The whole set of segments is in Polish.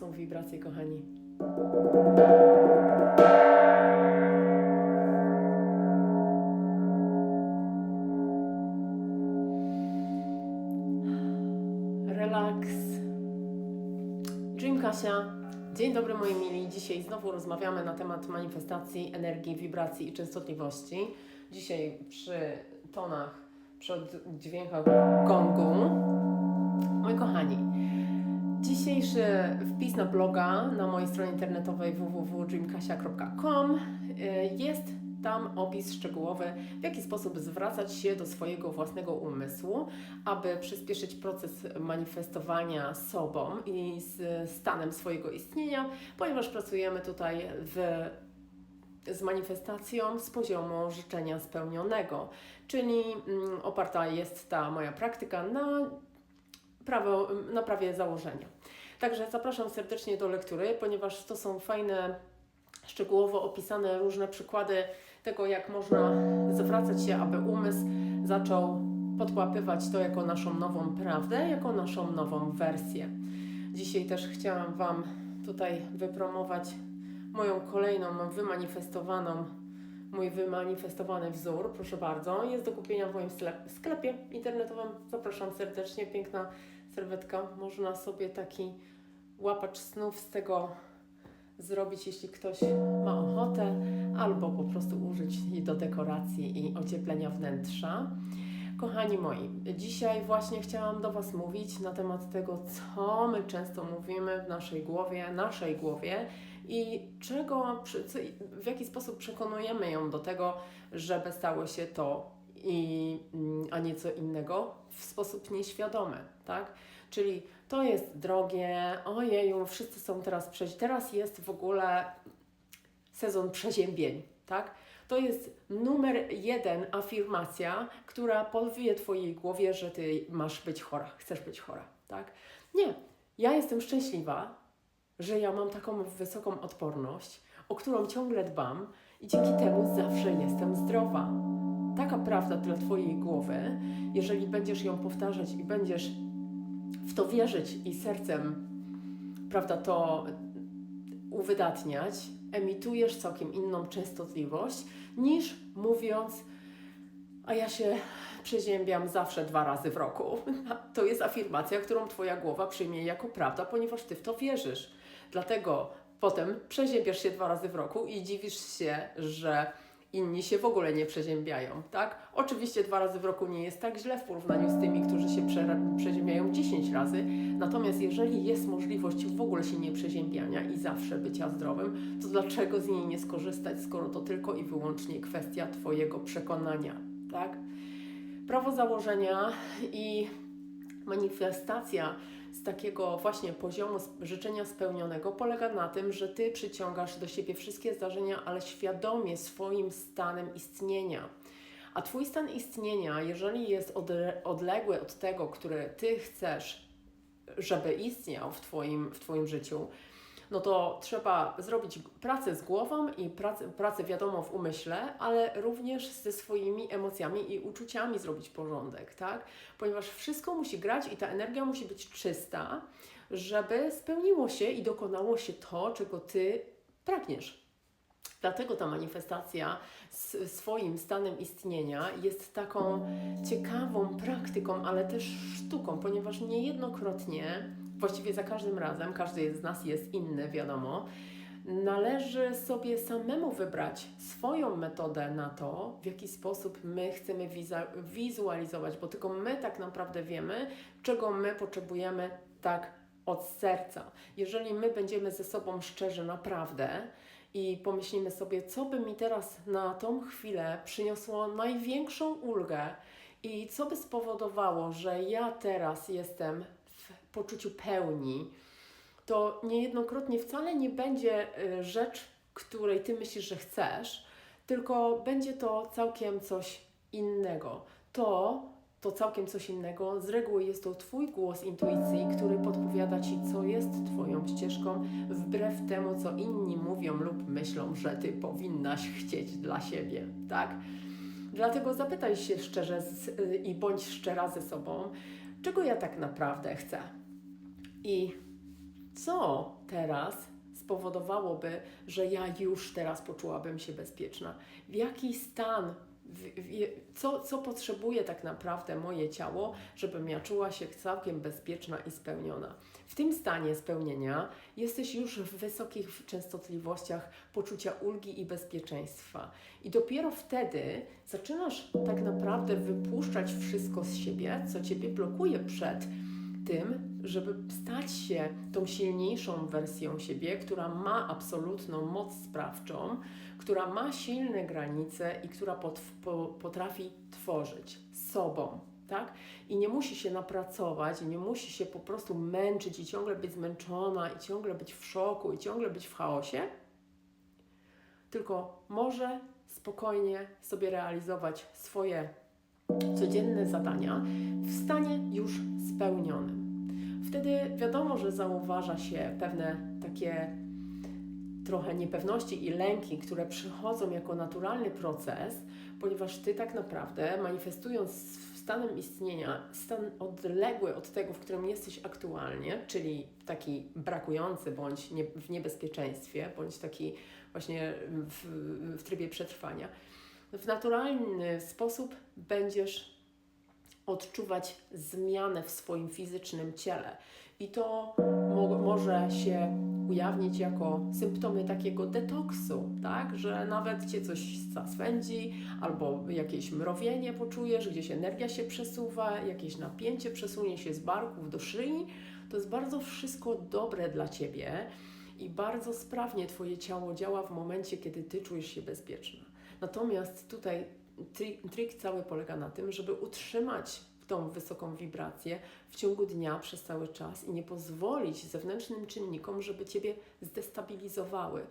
są wibracje, kochani. Relaks. Dream Kasia. Dzień dobry moi mili. Dzisiaj znowu rozmawiamy na temat manifestacji energii, wibracji i częstotliwości. Dzisiaj przy tonach, przy dźwiękach gongu. Moi kochani, dzisiejszy wpis na bloga na mojej stronie internetowej www.dreamkasia.com y, jest tam opis szczegółowy, w jaki sposób zwracać się do swojego własnego umysłu, aby przyspieszyć proces manifestowania sobą i z stanem swojego istnienia, ponieważ pracujemy tutaj w, z manifestacją z poziomu życzenia spełnionego, czyli mm, oparta jest ta moja praktyka na, prawo, na prawie założenia. Także zapraszam serdecznie do lektury, ponieważ to są fajne, szczegółowo opisane różne przykłady tego, jak można zwracać się, aby umysł zaczął podłapywać to jako naszą nową prawdę, jako naszą nową wersję. Dzisiaj też chciałam Wam tutaj wypromować moją kolejną wymanifestowaną, mój wymanifestowany wzór, proszę bardzo. Jest do kupienia w moim sklep- sklepie internetowym. Zapraszam serdecznie, piękna serwetka. Można sobie taki łapacz snów z tego zrobić, jeśli ktoś ma ochotę, albo po prostu użyć jej do dekoracji i ocieplenia wnętrza. Kochani moi, dzisiaj właśnie chciałam do Was mówić na temat tego, co my często mówimy w naszej głowie, naszej głowie i czego, w jaki sposób przekonujemy ją do tego, żeby stało się to, i, mm, a nie co innego w sposób nieświadomy, tak? Czyli to jest drogie, ojeju, wszyscy są teraz przeź... Teraz jest w ogóle sezon przeziębień, tak? To jest numer jeden afirmacja, która powie Twojej głowie, że Ty masz być chora, chcesz być chora, tak? Nie, ja jestem szczęśliwa, że ja mam taką wysoką odporność, o którą ciągle dbam i dzięki temu zawsze jestem zdrowa. Taka prawda dla Twojej głowy, jeżeli będziesz ją powtarzać i będziesz w to wierzyć i sercem, prawda, to uwydatniać, emitujesz całkiem inną częstotliwość niż mówiąc, a ja się przeziębiam zawsze dwa razy w roku. To jest afirmacja, którą Twoja głowa przyjmie jako prawda, ponieważ Ty w to wierzysz. Dlatego potem przeziębiasz się dwa razy w roku i dziwisz się, że inni się w ogóle nie przeziębiają, tak? Oczywiście dwa razy w roku nie jest tak źle w porównaniu z tymi, którzy się prze, przeziębiają 10 razy, natomiast jeżeli jest możliwość w ogóle się nie przeziębiania i zawsze bycia zdrowym, to dlaczego z niej nie skorzystać, skoro to tylko i wyłącznie kwestia Twojego przekonania, tak? Prawo założenia i manifestacja z takiego właśnie poziomu życzenia spełnionego polega na tym, że ty przyciągasz do siebie wszystkie zdarzenia, ale świadomie swoim stanem istnienia. A twój stan istnienia, jeżeli jest odległy od tego, który ty chcesz, żeby istniał w twoim, w twoim życiu, no to trzeba zrobić pracę z głową i pracę, pracę wiadomo w umyśle, ale również ze swoimi emocjami i uczuciami zrobić porządek, tak? Ponieważ wszystko musi grać i ta energia musi być czysta, żeby spełniło się i dokonało się to, czego Ty pragniesz. Dlatego ta manifestacja swoim stanem istnienia jest taką ciekawą praktyką, ale też sztuką, ponieważ niejednokrotnie, właściwie za każdym razem, każdy z nas jest inny, wiadomo, należy sobie samemu wybrać swoją metodę na to, w jaki sposób my chcemy wizualizować, bo tylko my tak naprawdę wiemy, czego my potrzebujemy tak od serca. Jeżeli my będziemy ze sobą szczerzy naprawdę i pomyślimy sobie, co by mi teraz na tą chwilę przyniosło największą ulgę i co by spowodowało, że ja teraz jestem poczuciu pełni, to niejednokrotnie wcale nie będzie y, rzecz, której ty myślisz, że chcesz, tylko będzie to całkiem coś innego. To, to całkiem coś innego, z reguły jest to Twój głos intuicji, który podpowiada Ci, co jest Twoją ścieżką, wbrew temu, co inni mówią lub myślą, że Ty powinnaś chcieć dla siebie, tak? Dlatego zapytaj się szczerze z, y, i bądź szczera ze sobą, czego ja tak naprawdę chcę. I Co teraz spowodowałoby, że ja już teraz poczułabym się bezpieczna? W jaki stan, w, w, co, co potrzebuje tak naprawdę moje ciało, żebym ja czuła się całkiem bezpieczna i spełniona? W tym stanie spełnienia jesteś już w wysokich częstotliwościach poczucia ulgi i bezpieczeństwa. I dopiero wtedy zaczynasz tak naprawdę wypuszczać wszystko z siebie, co ciebie blokuje przed tym, żeby stać się tą silniejszą wersją siebie, która ma absolutną moc sprawczą, która ma silne granice i która pot, po, potrafi tworzyć sobą. Tak? I nie musi się napracować, i nie musi się po prostu męczyć, i ciągle być zmęczona, i ciągle być w szoku, i ciągle być w chaosie, tylko może spokojnie sobie realizować swoje codzienne zadania w stanie już spełnionym. Wtedy wiadomo, że zauważa się pewne takie trochę niepewności i lęki, które przychodzą jako naturalny proces, ponieważ ty tak naprawdę manifestując stanem istnienia, stan odległy od tego, w którym jesteś aktualnie, czyli taki brakujący bądź nie, w niebezpieczeństwie, bądź taki właśnie w, w trybie przetrwania, w naturalny sposób będziesz odczuwać zmianę w swoim fizycznym ciele. I to mo może się ujawnić jako symptomy takiego detoksu, tak? Że nawet cię coś swędzi, albo jakieś mrowienie poczujesz, gdzieś energia się przesuwa, jakieś napięcie przesunie się z barków do szyi. To jest bardzo wszystko dobre dla ciebie i bardzo sprawnie twoje ciało działa w momencie, kiedy ty czujesz się bezpieczna. Natomiast tutaj trik cały polega na tym, żeby utrzymać tą wysoką wibrację w ciągu dnia przez cały czas i nie pozwolić zewnętrznym czynnikom, żeby ciebie zdestabilizowały.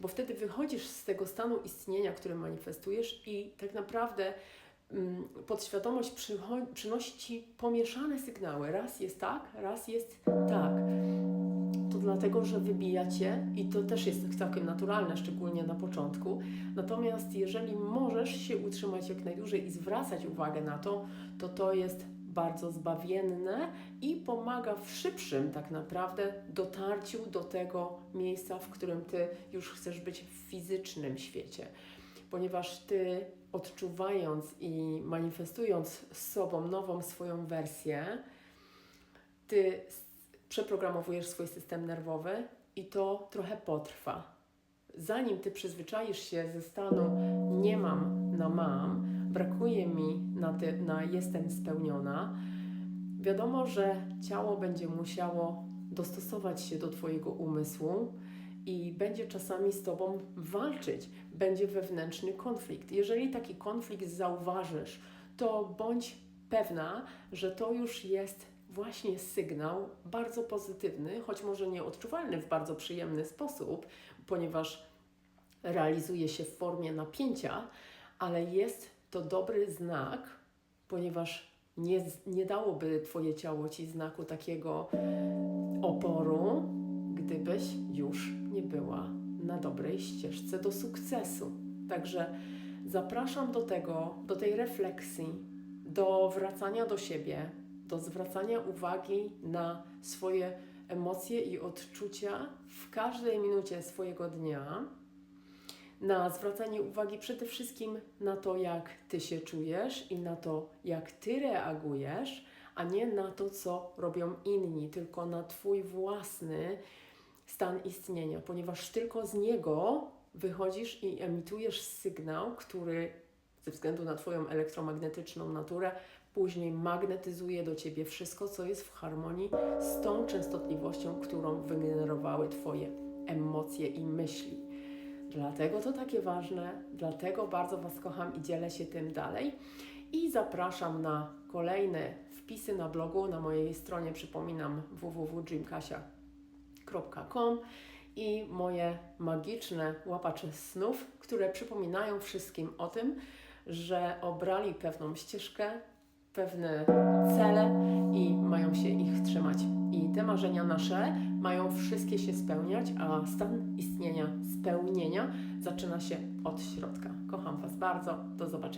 Bo wtedy wychodzisz z tego stanu istnienia, który manifestujesz, i tak naprawdę mm, podświadomość przynosi ci pomieszane sygnały. Raz jest tak, raz jest tak dlatego, że wybijacie i to też jest całkiem naturalne, szczególnie na początku. Natomiast jeżeli możesz się utrzymać jak najdłużej i zwracać uwagę na to, to to jest bardzo zbawienne i pomaga w szybszym tak naprawdę dotarciu do tego miejsca, w którym ty już chcesz być w fizycznym świecie. Ponieważ ty odczuwając i manifestując z sobą nową swoją wersję, ty przeprogramowujesz swój system nerwowy i to trochę potrwa. Zanim ty przyzwyczaisz się ze stanu nie mam na mam, brakuje mi na, ty, na jestem spełniona, wiadomo, że ciało będzie musiało dostosować się do Twojego umysłu i będzie czasami z Tobą walczyć. Będzie wewnętrzny konflikt. Jeżeli taki konflikt zauważysz, to bądź pewna, że to już jest właśnie sygnał bardzo pozytywny, choć może nieodczuwalny w bardzo przyjemny sposób, ponieważ realizuje się w formie napięcia, ale jest to dobry znak, ponieważ nie, nie dałoby Twoje ciało Ci znaku takiego oporu, gdybyś już nie była na dobrej ścieżce do sukcesu. Także zapraszam do tego, do tej refleksji, do wracania do siebie, do zwracania uwagi na swoje emocje i odczucia w każdej minucie swojego dnia, na zwracanie uwagi przede wszystkim na to, jak ty się czujesz i na to, jak ty reagujesz, a nie na to, co robią inni, tylko na twój własny stan istnienia, ponieważ tylko z niego wychodzisz i emitujesz sygnał, który ze względu na Twoją elektromagnetyczną naturę później magnetyzuje do Ciebie wszystko, co jest w harmonii z tą częstotliwością, którą wygenerowały Twoje emocje i myśli. Dlatego to takie ważne, dlatego bardzo Was kocham i dzielę się tym dalej. I zapraszam na kolejne wpisy na blogu, na mojej stronie, przypominam www.dreamkasia.com i moje magiczne łapacze snów, które przypominają wszystkim o tym, że obrali pewną ścieżkę, pewne cele i mają się ich trzymać. I te marzenia nasze mają wszystkie się spełniać, a stan istnienia, spełnienia zaczyna się od środka. Kocham Was bardzo. Do zobaczenia.